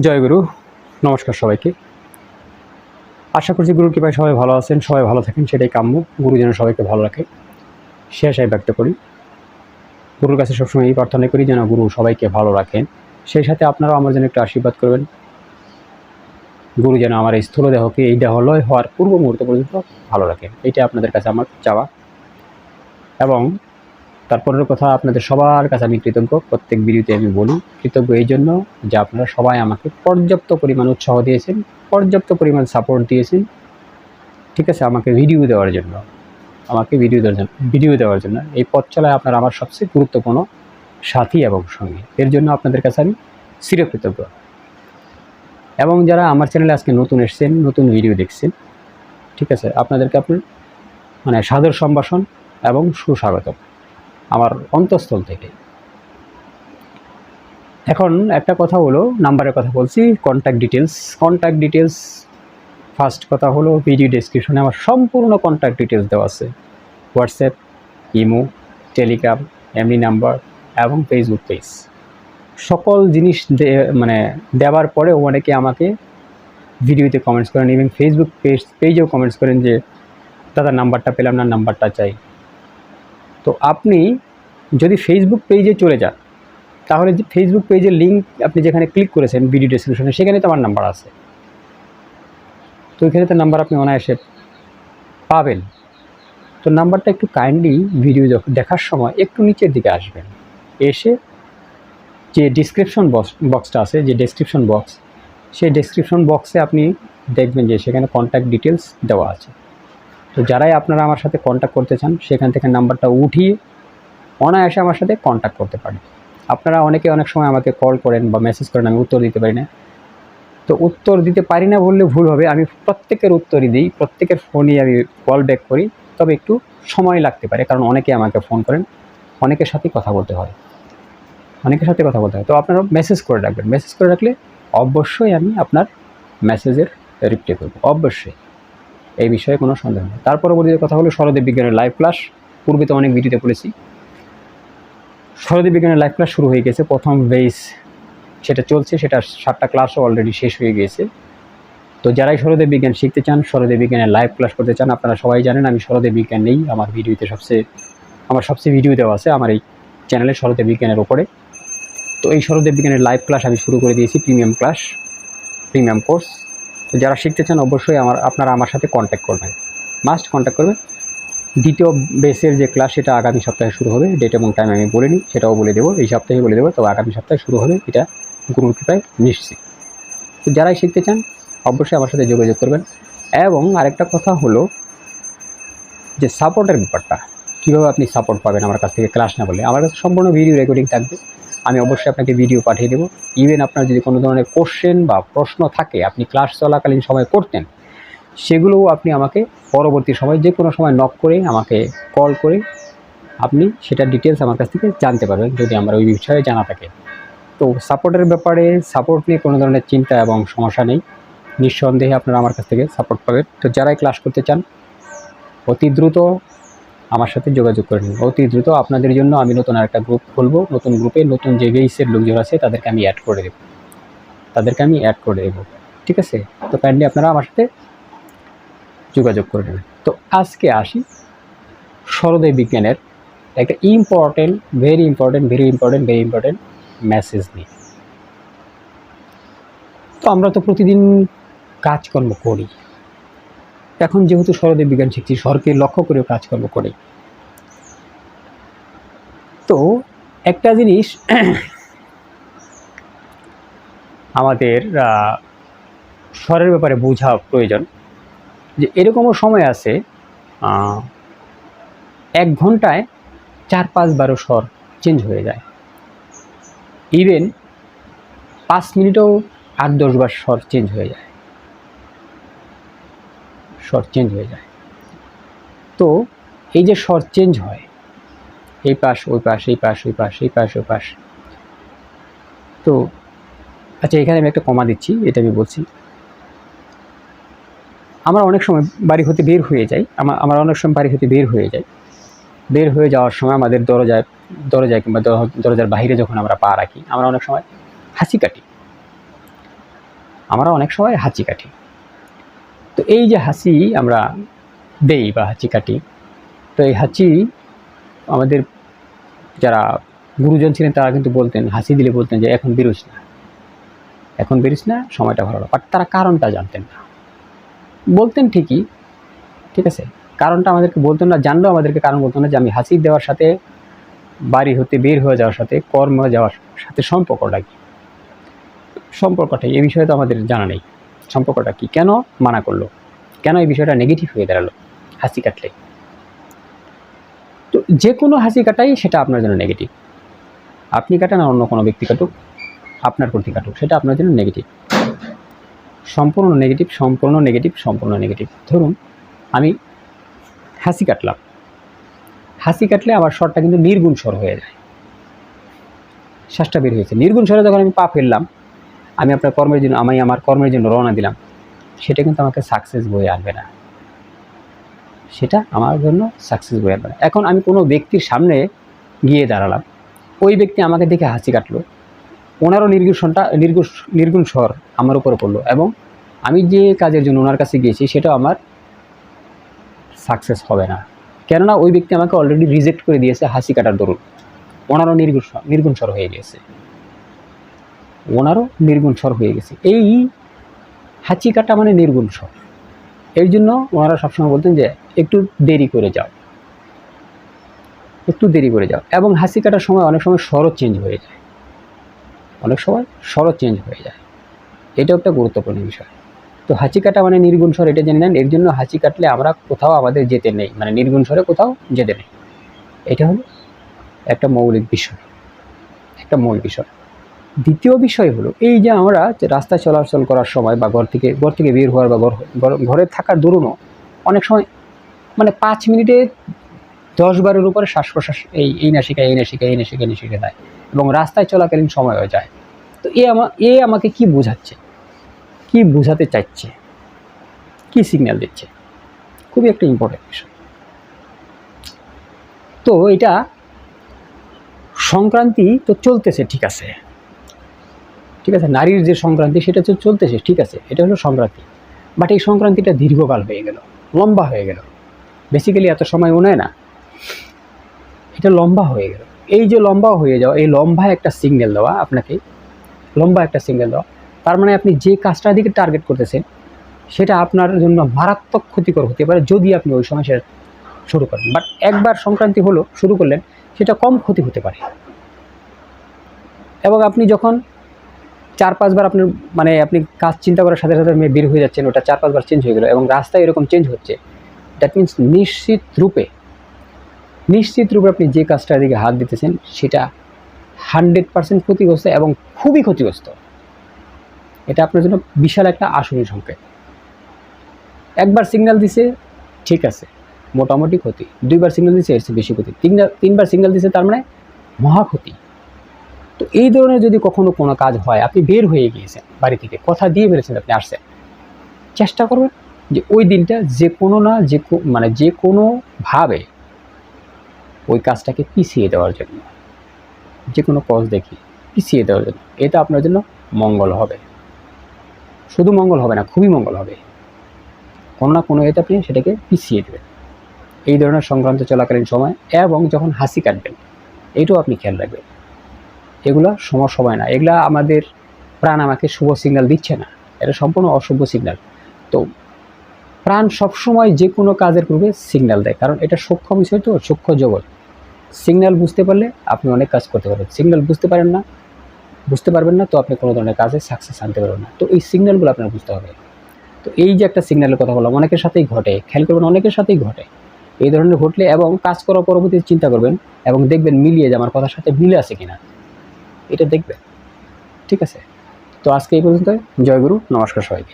জয় গুরু, নমস্কার সবাইকে। আশা করছি গুরুর কৃপায় সবাই ভালো আছেন, সবাই ভালো থাকেন, সেটাই কাম্য। গুরু যেন সবাইকে ভালো রাখে, সে আশায় ব্যক্ত করি। গুরুর কাছে সবসময় এই প্রার্থনা করি যেন গুরু সবাইকে ভালো রাখেন। সেই সাথে আপনারাও আমার জন্য একটু আশীর্বাদ করবেন। গুরু যেন আমার এই স্থূল দেহকে, এই দেহলয় হওয়ার পূর্ব মুহূর্ত পর্যন্ত ভালো রাখেন। এইটা আপনাদের কাছে আমার চাওয়া। এবং তারপরের কথা আপনাদের সবার কাছে আমি কৃতজ্ঞ। প্রত্যেক ভিডিওতে আমি বলি কৃতজ্ঞ এই জন্য যে আপনারা সবাই আমাকে পর্যাপ্ত পরিমাণ উৎসাহ দিয়েছেন, পর্যাপ্ত পরিমাণ সাপোর্ট দিয়েছেন। ঠিক আছে, আমাকে ভিডিও দেওয়ার জন্য, আমাকে ভিডিও দেওয়ার জন্য ভিডিও দেওয়ার জন্য। এই পথ চলায় আপনারা আমার সবচেয়ে গুরুত্বপূর্ণ সাথী এবং সঙ্গী। এর জন্য আপনাদের কাছে আমি চিরকৃতজ্ঞ। এবং যারা আমার চ্যানেলে আজকে নতুন এসেছেন, নতুন ভিডিও দেখছেন, ঠিক আছে, আপনাদেরকে আপনি মানে সাদর সম্ভাষণ এবং সুস্বাগতম। আমার অন্তঃস্থল থেকে। এখন একটা কথা হলো, নাম্বারের কথা বলছি contact details contact details first কথা হলো ভিডিও ডেসক্রিপশনে আমার সম্পূর্ণ কন্ট্যাক্ট ডিটেলস দেওয়া আছে। হোয়াটসঅ্যাপ ইমো টেলিগ্রাম এমনি নাম্বার এবং ফেসবুক পেজ সকল জিনিস মানে দেওয়ার পরেও অনেকে আমাকে ভিডিওতে কমেন্টস করেন ইভেন ফেসবুক পেজ পেজেও কমেন্টস করেন যে, দাদা, নাম্বারটা পেলাম না, নাম্বারটা চাই। তো আপনি যদি ফেসবুক পেজে চলে যান, তাহলে ফেসবুক পেজের লিঙ্ক আপনি যেখানে ক্লিক করেছেন ভিডিও ডেসক্রিপশনে সেখানে তো আমার নাম্বার আছে। তো ওইখানে তো নাম্বার আপনি অনায়াসে পাবেন। তো নাম্বারটা একটু কাইন্ডলি ভিডিও দেখার সময় একটু নিচের দিকে আসবেন। এসে যে ডিসক্রিপশন বক্স বক্সটা আছে, যে ডেসক্রিপশন বক্স সেই ডেসক্রিপশন বক্সে আপনি দেখবেন যে সেখানে কন্ট্যাক্ট ডিটেলস দেওয়া আছে। তো যারাই আপনারা আমার সাথে কন্ট্যাক্ট করতে চান, সেখান থেকে নাম্বারটা উঠিয়ে অনায়াসে আমার সাথে কন্ট্যাক্ট করতে পারেন। আপনারা অনেকে অনেক সময় আমাকে কল করেন বা মেসেজ করেন, আমি উত্তর দিতে পারি না। তো উত্তর দিতে পারি না বললে ভুল হবে। আমি প্রত্যেকের উত্তরই দিই, প্রত্যেকের ফোনই আমি কল ব্যাক করি। তবে একটু সময় লাগতে পারে, কারণ অনেকে আমাকে ফোন করেন, অনেকের সাথেই কথা বলতে হয়। অনেকের সাথে কথা বলতে হয়। তো আপনারা মেসেজ করে রাখবেন। মেসেজ করে রাখলে অবশ্যই আমি আপনার মেসেজের রিপ্লাই করব। অবশ্যই। এই বিষয়ে কোনো সন্দেহ নেই। তার পরবর্তীতে কথা হলো শরদেব বিজ্ঞানের লাইভ ক্লাস পূর্বে তো অনেক ভিডিওতে বলেছি। শরদেব বিজ্ঞানের লাইভ ক্লাস শুরু হয়ে গেছে। প্রথম বেস সেটা চলছে, সেটা সাতটা ক্লাসও অলরেডি শেষ হয়ে গিয়েছে তো যারাই শরদেব বিজ্ঞান শিখতে চান শরদেব বিজ্ঞানের লাইভ ক্লাস করতে চান, আপনারা সবাই জানেন আমি শরদেব বিজ্ঞান নেই। আমার ভিডিওতে সবচেয়ে, আমার সবচেয়ে ভিডিও দেওয়া আছে আমার এই চ্যানেলে শরদেব বিজ্ঞানের ওপরে তো এই শরদেব বিজ্ঞানের লাইভ ক্লাস আমি শুরু করে দিয়েছি প্রিমিয়াম ক্লাস প্রিমিয়াম কোর্স তো যারা শিখতে চান, অবশ্যই আমার, আপনারা আমার সাথে কন্ট্যাক্ট করবেন। মাস্ট কন্ট্যাক্ট করবেন। দ্বিতীয় বেসের যে ক্লাস সেটা আগামী সপ্তাহে শুরু হবে। ডেট এবং টাইম আমি বলিনি, সেটাও বলে দেবো, এই সপ্তাহে বলে দেবো তো আগামী সপ্তাহে শুরু হবে, এটা গুরুর কৃপায় নিশ্চিত। তো যারাই শিখতে চান, অবশ্যই আমার সাথে যোগাযোগ করবেন। এবং আরেকটা কথা হলো যে সাপোর্টের ব্যাপারটা, কীভাবে আপনি সাপোর্ট পাবেন আমার কাছ থেকে ক্লাস না বলে আমার কাছে সম্পূর্ণ ভিডিও রেকর্ডিং থাকবে। আমি অবশ্যই আপনাকে ভিডিও পাঠিয়ে দেবো। ইভেন আপনার যদি কোনো ধরনের কোশ্চেন বা প্রশ্ন থাকে, আপনি ক্লাস চলাকালীন সময় করতেন সেগুলোও আপনি আমাকে পরবর্তী সময় যে কোনো সময় নক করে আমাকে কল করে আপনি সেটা ডিটেলস আমার কাছ থেকে জানতে পারবেন যদি আমার ওই বিষয়ে জানা থাকে। তো সাপোর্টের ব্যাপারে সাপোর্ট নিয়ে কোনো ধরনের চিন্তা এবং সমস্যা নেই। নিঃসন্দেহে আপনারা আমার কাছ থেকে সাপোর্ট পাবেন। তো যারাই ক্লাস করতে চান, অতি দ্রুত আমার সাথে যোগাযোগ করে নিন। অতি দ্রুত আপনাদের জন্য আমি নতুন আরেকটা গ্রুপ খুলবো। নতুন গ্রুপে নতুন যে বেইসের লোকজন আছে, তাদেরকে আমি অ্যাড করে দেবো। তাদেরকে আমি অ্যাড করে দেবো। ঠিক আছে? তো কাইন্ডলি আপনারা আমার সাথে যোগাযোগ করে নেবেন তো আজকে আসি সরোদয় বিজ্ঞানের একটা important very important very important very important message নিয়ে। তো আমরা তো প্রতিদিন কাজকর্ম করি। এখন যেহেতু সরোদয় বিজ্ঞান শিখছি স্বরকে লক্ষ্য করেও কাজকর্ম করি। তো একটা জিনিস আমাদের স্বরের ব্যাপারে বোঝা প্রয়োজন। যে এরকমও সময় আছে এক ঘন্টায় চার পাঁচ বারো স্বর চেঞ্জ হয়ে যায়। ইভেন পাঁচ মিনিটেও আট দশ বার স্বর চেঞ্জ হয়ে যায়। স্বর চেঞ্জ হয়ে যায়। তো এই যে স্বর চেঞ্জ হয়, এই পাশ, ওই পাশ, এই পাশ, ওই পাশ, এই পাশ, ওই পাশ। তো আচ্ছা এখানে আমি একটা কমা দিচ্ছি, এটা আমি বলছি। আমরা অনেক সময় বাড়ি হতে বের হয়ে যাই। আমার আমরা অনেক সময় বাড়ি হতে বের হয়ে যাই। বের হয়ে যাওয়ার সময় আমাদের দরজায় দরজায় কিংবা দরজার বাইরে যখন আমরা পা রাখি, আমরা অনেক সময় হাসি কাটি। আমরা অনেক সময় হাঁচি কাটি। তো এই যে হাসি আমরা দেই বা হাঁচি কাটি, তো এই হাঁচি আমাদের যারা গুরুজন ছিলেন তারা কিন্তু বলতেন, হাসি দিলে বলতেন যে, এখন বেরোস না। এখন বেরিস না, সময়টা ভালো বাট তারা কারণটা জানতেন না। বলতেন ঠিকই, ঠিক আছে? কারণটা আমাদেরকে বলতেন না, জানলেও আমাদেরকে কারণ বলতো না যে আমি হাসি দেওয়ার সাথে, বাড়ি হতে বের হয়ে যাওয়ার সাথে, কর্ম যাওয়ার সাথে সম্পর্কটা কি? সম্পর্কটা এই বিষয়ে তো আমাদের জানা নেই। সম্পর্কটা কি? কেন মানা করল? কেন এই বিষয়টা নেগেটিভ হয়ে দাঁড়াল? হাসি কাটলে। তো যে কোনো হাসি কাটাই সেটা আপনার জন্য নেগেটিভ আপনি কাটান আর অন্য কোনো ব্যক্তি কাটুক, আপনার প্রতি কাটুক, সেটা আপনার জন্য নেগেটিভ সম্পূর্ণ নেগেটিভ সম্পূর্ণ নেগেটিভ সম্পূর্ণ নেগেটিভ ধরুন, আমি হাসি কাটলাম। হাসি কাটলে আমার স্বরটা কিন্তু নির্গুণ স্বর হয়ে যায়। শ্বাসটা বের হয়েছে। নির্গুণ স্বরে যখন আমি পা ফেললাম, আমি আপনার কর্মের জন্য, আমি আমার কর্মের জন্য রওনা দিলাম, সেটা কিন্তু আমাকে সাকসেস বয়ে আনবে না। সেটা আমার জন্য সাকসেস বয়ে আনবে না। এখন আমি কোনো ব্যক্তির সামনে গিয়ে দাঁড়ালাম। ওই ব্যক্তি আমাকে দেখে হাসি কাটলো। ওনারও নির্গুষণটা, নির্গুষ, নির্গুণ স্বর আমার উপরে পড়ল এবং আমি যে কাজের জন্য ওনার কাছে গিয়েছি সেটাও আমার সাকসেস হবে না। কেননা ওই ব্যক্তি আমাকে অলরেডি রিজেক্ট করে দিয়েছে হাসি কাটার দরুন। ওনারও নির্গুণ নির্গুণ স্বর হয়ে গেছে। ওনারও নির্গুণ স্বর হয়ে গেছে। এই হাঁচি কাটা মানে নির্গুণ স্বর। এর জন্য ওনারা সবসময় বলতেন যে, একটু দেরি করে যাও। একটু দেরি করে যাও। এবং হাসি কাটার সময় অনেক সময় স্বরও চেঞ্জ হয়ে যায়। অনেক সময় স্বরও চেঞ্জ হয়ে যায়। এটাও একটা গুরুত্বপূর্ণ বিষয়। তো হাঁচি কাটা মানে নির্গুণ স্বর এটা জেনে নেন, এর জন্য হাঁচি কাটলে আমরা কোথাও আমাদের যেতে নেই মানে নির্গুণ স্বরে কোথাও যেতে নেই। এটা হলো একটা মৌলিক বিষয়, একটা মূল বিষয়। দ্বিতীয় বিষয় হলো, এই যে আমরা যে রাস্তায় চলাচল করার সময় বা ঘর থেকে ঘর থেকে বের হওয়ার বা ঘর- ঘরে থাকার দরুনও অনেক সময় মানে পাঁচ মিনিটে দশ বারের উপরে শ্বাস প্রশ্বাস এই এই নাসিকা এই নাসিকা এই নাসিকা নাসিকা দেয় এবং রাস্তায় চলাকালীন সময়ও যায়। তো এ আমা, এ আমাকে কি বোঝাচ্ছে? কি বোঝাতে চাইছে? কি সিগন্যাল দিচ্ছে? খুবই একটা ইম্পর্টেন্ট বিষয়। তো এটা সংক্রান্তি তো চলতেছে, ঠিক আছে। ঠিক আছে, নারীর যে সংক্রান্তি সেটা তো চলতেছে, ঠিক আছে, এটা হলো সংক্রান্তি। বাট এই সংক্রান্তিটা দীর্ঘকাল হয়ে গেল, লম্বা হয়ে গেল। বেসিক্যালি এত সময় নেয় না। এটা লম্বা হয়ে গেল। এই যে লম্বা হয়ে যাওয়া, এই লম্বা একটা সিগন্যাল দেওয়া আপনাকে, লম্বা একটা সিগন্যাল দেওয়া, তার মানে আপনি যে কাজটার দিকে টার্গেট করতেছেন, সেটা আপনার জন্য মারাত্মক ক্ষতিকর হতে পারে যদি আপনি ওই সময় সেটা শুরু করেন। বাট একবার সংক্রান্তি হলো, শুরু করলেন, সেটা কম ক্ষতি হতে পারে। এবং আপনি যখন চার পাঁচবার আপনার মানে আপনি কাজ চিন্তা করার সাথে সাথে বের হয়ে যাচ্ছেন, ওটা চার পাঁচবার চেঞ্জ হয়ে গেলো এবং রাস্তায় এরকম চেঞ্জ হচ্ছে দ্যাট মিন্স নিশ্চিত রূপে নিশ্চিত রূপে আপনি যে কাজটার দিকে হাত দিতেছেন, সেটা হান্ড্রেড পার্সেন্ট ক্ষতিগ্রস্ত এবং খুবই ক্ষতিগ্রস্ত। এটা আপনার জন্য বিশাল একটা আসনী সংকেত। একবার সিগন্যাল দিছে, ঠিক আছে, মোটামুটি ক্ষতি। দুইবার সিগন্যাল দিছে, এর বেশি ক্ষতি। তিনবার তিনবার সিগন্যাল দিছে, তার মানে মহা ক্ষতি। তো এই ধরনের যদি কখনো কোনো কাজ হয়, আপনি বের হয়ে গিয়েছেন বাড়ি থেকে, কথা দিয়ে বেরোছেন আপনি আসছেন, চেষ্টা করবেন যে ওই দিনটা যে কোনো না, যে মানে যে কোনোভাবে ওই কাজটাকে পিছিয়ে দেওয়ার জন্য। যে কোনো কজ দেখি, পিছিয়ে দেওয়ার জন্য। এটা আপনার জন্য মঙ্গল হবে। শুধু মঙ্গল হবে না, খুবই মঙ্গল হবে। কোনো না কোনো এতে আপনি সেটাকে পিছিয়ে দেবেন। এই ধরনের সংক্রান্ত চলাকালীন সময় এবং যখন হাসি কাটবেন এইটাও আপনি খেয়াল রাখবেন। এগুলো সময় সময় না। এগুলা আমাদের প্রাণ আমাকে শুভ সিগন্যাল দিচ্ছে না। এটা সম্পূর্ণ অশুভ সিগন্যাল তো প্রাণ সবসময় যে কোনো কাজের পূর্বে সিগন্যাল দেয়। কারণ এটা সূক্ষ্ম বিষয় তো সূক্ষ্ম জগৎ। সিগন্যাল বুঝতে পারলে আপনি অনেক কাজ করতে পারবেন। সিগন্যাল বুঝতে পারেন না, বুঝতে পারবেন না, তো আপনি কোনো ধরনের কাজে সাকসেস আনতে পারবেন না। তো এই সিগন্যালগুলো আপনার বুঝতে হবে। তো এই যে একটা সিগন্যালের কথা বললাম, অনেকের সাথেই ঘটে। খেয়াল করবেন, অনেকের সাথেই ঘটে। এই ধরনের ঘটলে এবং কাজ করার পরবর্তীতে চিন্তা করবেন এবং দেখবেন মিলিয়ে যে আমার কথার সাথে মিলে আছে কিনা। এটা দেখবেন। ঠিক আছে? তো আজকে এই পর্যন্ত জয়গুরু নমস্কার সবাইকে।